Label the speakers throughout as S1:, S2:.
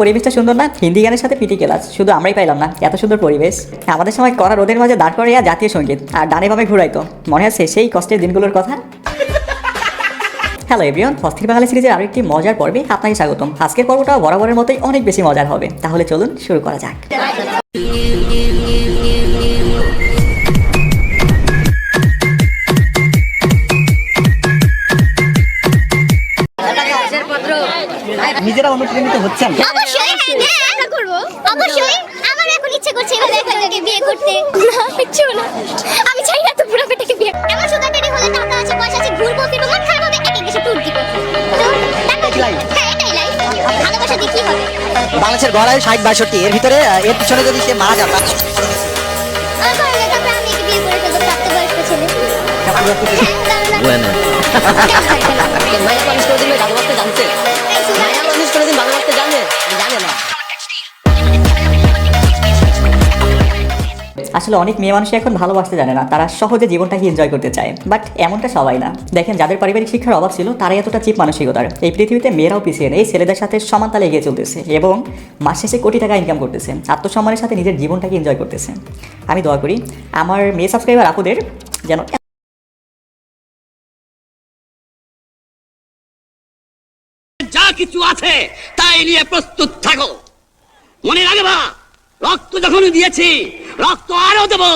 S1: পরিবেশটা সুন্দর না, হিন্দি গানের সাথে পিটি ক্লাস, শুধু আমরাই পাইলাম না, এত সুন্দর পরিবেশ। আমাদের সময় করা রোদের মাঝে দাঁড় করাইয়া জাতীয় সংগীত, আর ডানে ভাবে ঘুরাইতো। মনে আছে সেই কষ্টের দিনগুলোর কথা? হ্যালো এভরিওয়ান অস্থির বাঙালি সিরিজের আরও একটি মজার পর্বে আপনাকে স্বাগতম। আজকের পর্বটা বরাবরের মতোই অনেক বেশি মজার হবে। তাহলে চলুন শুরু করা যাক।
S2: নিজেরা অনুপ্রাণিত হচ্ছেন?
S3: অবশ্যই হ্যাঁ আশা করব। অবশ্যই আমার এখন ইচ্ছে করছে এভাবে একজনকে বিয়ে করতে। না ইচ্ছে না। আমি চাই না তো পুরো পেটাকে বিয়ে। আমার সুগার ডেডি হলে টাকা আছে পয়সা আছে ঘুরবো ফিরবো মন খারাপ হবে এক এক দেশে ট্যুর দিব তো
S2: এটাই।
S3: হ্যাঁ এটাই লাইফ ভালোবাসা দিয়ে কি হবে?
S2: বাংলাদেশের গড়ায় ষাট বাষট্টি এর ভিতরে এর পিছনে যদি সে মারা যায়
S3: আমার
S1: আসলে অনেক মেয়ে মানুষ এখন ভালোবাসতে জানে না। তারা সহজে জীবনটাকে এনজয় করতে চায়। বাট এমনটা সবাই না। দেখেন, যাদের পারিবারিক শিক্ষার অভাব ছিল, তারাই এতটা চিপ মানসিকতার। এই পৃথিবীতে মেয়েরাও পিছিয়ে নেই, ছেলেদের সাথে সমান তালে এগিয়ে চলতেছে এবং মাস শেষে কোটি টাকা ইনকাম করতেছে। আত্মসম্মানের সাথে নিজের জীবনটাকে এনজয় করতেছে। আমি দোয়া করি, আমার মেয়ে সাবস্ক্রাইবার আপুদের যেন
S4: যা কিছু আছে, তাই নিয়ে প্রস্তুত থাকো। মনে রাখবা রক্ত যখন দিয়েছি, রক্ত আরও দেবো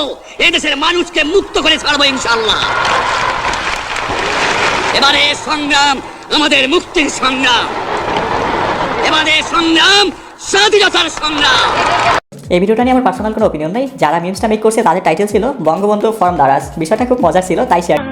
S4: এই দেশের মানুষকে মুক্ত করে ছাড়বো ইনশাল্লাহ এবারে সংগ্রাম, আমাদের মুক্তির সংগ্রাম। এবারে সংগ্রাম, স্বাধীনতার সংগ্রাম।
S1: এই ভিডিওটা নিয়ে আমার পার্সোনাল কোনো অপিনিয়ন নেই। যারা মিমসটা মেক করছে, তাদের টাইটেল ছিল বঙ্গবন্ধু ফর্ম দারাজ বিষয়টা খুব মজার ছিল, তাই শেয়ার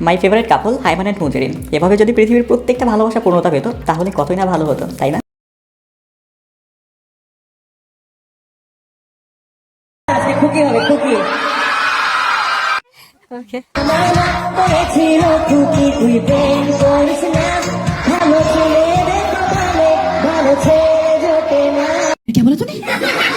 S1: মাই ফেভারিট কাপল হাইমান অ্যান্ড মুজরিন এভাবে যদি পৃথিবীর প্রত্যেকটা ভালোবাসা পূর্ণতা পেত তাহলে কতই না ভালো হতো তাই না? না?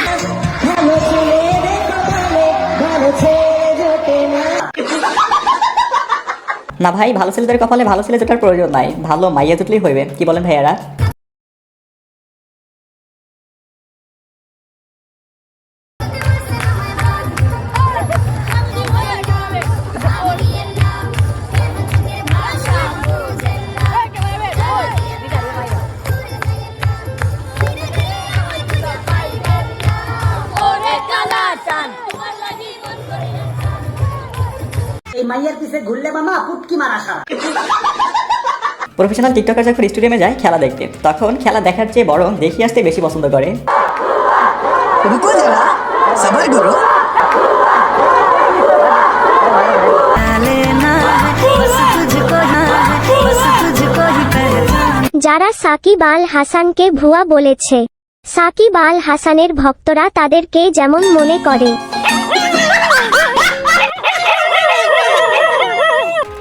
S1: ভাই, ভালো ছেলেদের কপালে ভালো ছেলে জোটার প্রয়োজন নাই। ভালো মাইয়া জুটলেই হইবে। কি বলেন ভাইয়ারা?
S2: এই মাইয়ের পিছে ঘুরলে মামা মারা
S1: প্রফেশনাল টিকটকার যখন স্টেডিয়ামে যায় খেলা দেখতে তখন খেলা দেখার চেয়ে বড় দেখি আসতে বেশি পছন্দ করে।
S2: যারা
S3: যারা সাকিব আল হাসানকে ভুয়া বলেছে সাকিব আল হাসানের ভক্তরা তাদেরকে যেমন মনে করে।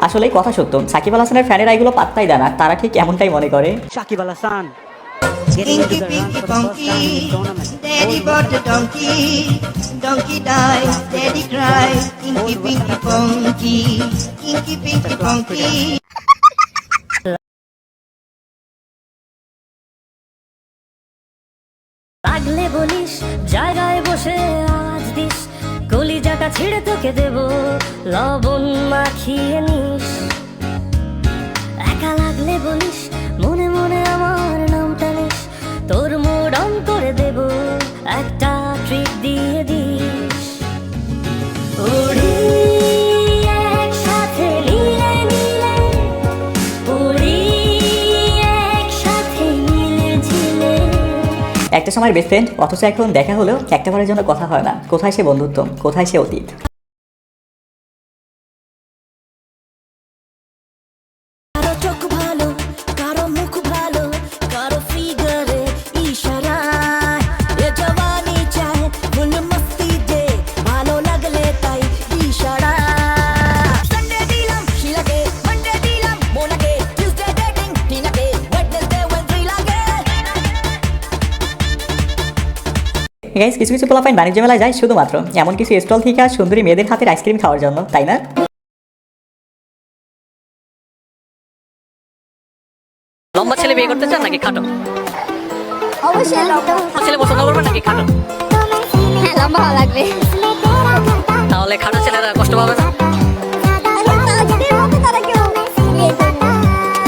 S1: আসলে কথা সত্য সাকিব আল হাসানের ফ্যানেরা এগুলো পাত্তাই দেয় না তারা ঠিক এমনটাই মনে করে
S2: Shakib Al Hasan
S5: Inky Pinky Punky, Daddy bought a donkey, donkey dies, Daddy cries, Inky Pinky Punky, Inky Pinky Punky.
S6: লাগলে বলিস জায়গায় বসে আজ দিস কলিজাটা ছিঁড়ে তোকে দেব লবণ মাখিয়ে নিস। একা লাগলে বলিস, মনে মনে আমার নাম টানিস তোর মুড অন করে দেব, একটা ট্রিট দিয়ে দিস।
S1: একটা সময় বেস্ট ফ্রেন্ড অথচ এখন দেখা হলেও একটাবারের জন্য কথা হয় না। কোথায় সে বন্ধুত্ব? কোথায় সে অতীত? গাইস কিছু কিছু পোলাপাইন বাণিজ্য মেলায় যায় শুধুমাত্র। এমন কিছু স্টল থেকে আর সুন্দরী মেয়েদের হাতের আইসক্রিম খাওয়ার জন্য তাই না?
S7: লম্বা ছেলে বিয়ে করতে চান নাকি খাটো?
S3: অবশ্যই লম্বা।
S7: ছেলে পছন্দ করবেন নাকি খাটো?
S3: হ্যাঁ লম্বা লাগবে।
S7: তাহলে খাটো ছেলেরা কষ্ট পাবে না?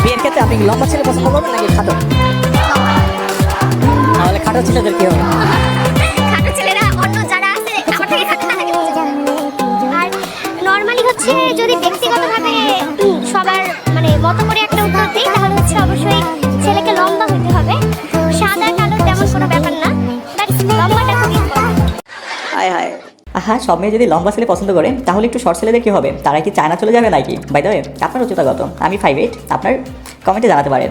S2: বিয়ের ক্ষেত্রে আপনি লম্বা ছেলে পছন্দ করবেন নাকি খাটো? তাহলে খাটো ছেলেদের কি হবে?
S3: মতো করে একটা দিই, তাহলে হচ্ছে অবশ্যই ছেলেকে লম্বা হবে। সাদা, কালো তেমন কোনো ব্যাপার না
S2: হায়
S1: সব মেয়ে যদি লম্বা ছেলে পছন্দ করে, তাহলে একটু শর্ট ছেলেদের কি হবে? তারা কি চায়না চলে যাবে নাকি? বাই দ্য আপনার উচ্চতা কত? আমি ফাইভ এইট আপনার কমেন্টে জানাতে পারেন।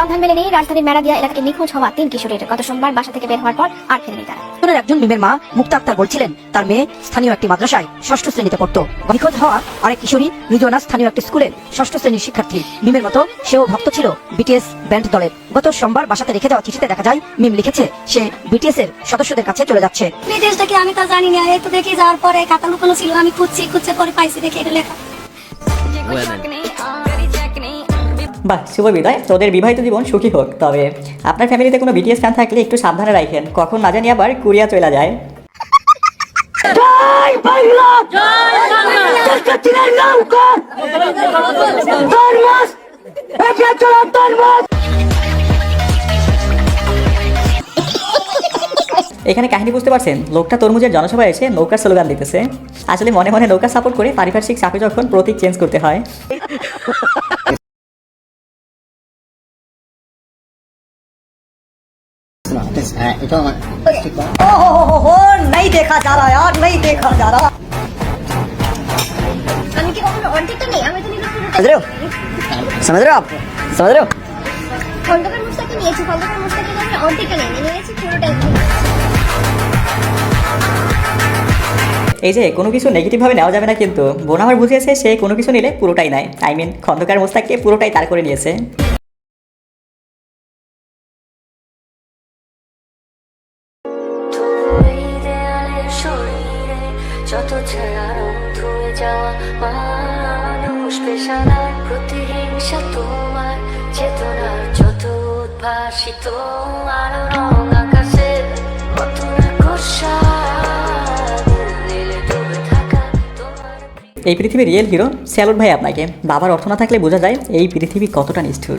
S3: সন্ধান মেলে নেই রাজধানীর মেরাদিয়া এলাকায় নিখোঁজ হওয়া তিন কিশোরের। গত সোমবার বাসা থেকে বের হওয়ার পর আর ফেরেনি তারা।
S8: স্কুলের একজন মিমের মা মুক্তা আক্তার বলছিলেন তার মেয়ে স্থানীয় একটি মাদ্রাসায় ষষ্ঠ শ্রেণীতে পড়তো। নিখোঁজ হওয়া আরেক কিশোরী রিজওয়ানা স্থানীয় একটি স্কুলের ষষ্ঠ শ্রেণির শিক্ষার্থী। মিমের মতো সেও ভক্ত ছিল বিটিএস ব্যান্ড দলের। গত সোমবার বাসাতে রেখে যাওয়া চিঠিতে দেখা যায় মিম লিখেছে সে বিটিএস এর সদস্যদের কাছে চলে যাচ্ছে।
S3: বিদেশটাকে আমি তা জানি না এই তো দেখি যাওয়ার পরে খাতা লুকানো ছিল আমি খুঁজছি খুঁজছে পরে পাইছি দেখে এটা লেখা।
S1: বাহ শুভ বিদায়। তোদের বিবাহিত জীবন সুখী হোক তবে আপনার ফ্যামিলিতে কোনো বিটিএস ফ্যান থাকলে একটু সাবধানে রাখেন কখন না জানি আবার কুরিয়া চলে যায়। এখানে কাহিনী বুঝতে পারছেন? লোকটা তরমুজের জনসভায় এসে নৌকার স্লোগান দিতেছে। আসলে মনে মনে নৌকা সাপোর্ট করে পারিপার্শ্বিক চাপে যখন প্রতীক চেঞ্জ করতে হয়।
S2: नहीं देखा जा रहा यार नहीं देखा जा रहा
S3: আমি কি কখনো অর্ধেকটা নেই আমি তো নিলাম পুরোটা
S2: समझ रहे हो समझ रहे हो आप समझ रहे हो
S3: খন্দকার মুস্তাকে নিয়েছি খন্দকার মুস্তাকে আমি অর্ধেকটা নেই নিয়েছি পুরোটাই
S1: এই যে কোনো কিছু নেগেটিভভাবে নেওয়া যাবে না কিন্তু বোন আমার বুঝিয়েছে সে কোনো কিছু নিলে পুরোটাই নেয় আই মিন খন্দকার মোস্তাককে পুরোটাই তার করে নিয়েছে
S6: যাওয়া মানুষ পেশাদার, প্রতিহিংসা তোমার চেতনার যত উদ্ভাসিত রং আকাশে
S1: এই পৃথিবীর রিয়েল হিরো স্যালুট ভাই আপনাকে। বাবার অর্থ না থাকলে বোঝা যায় এই পৃথিবী কতটা নিষ্ঠুর।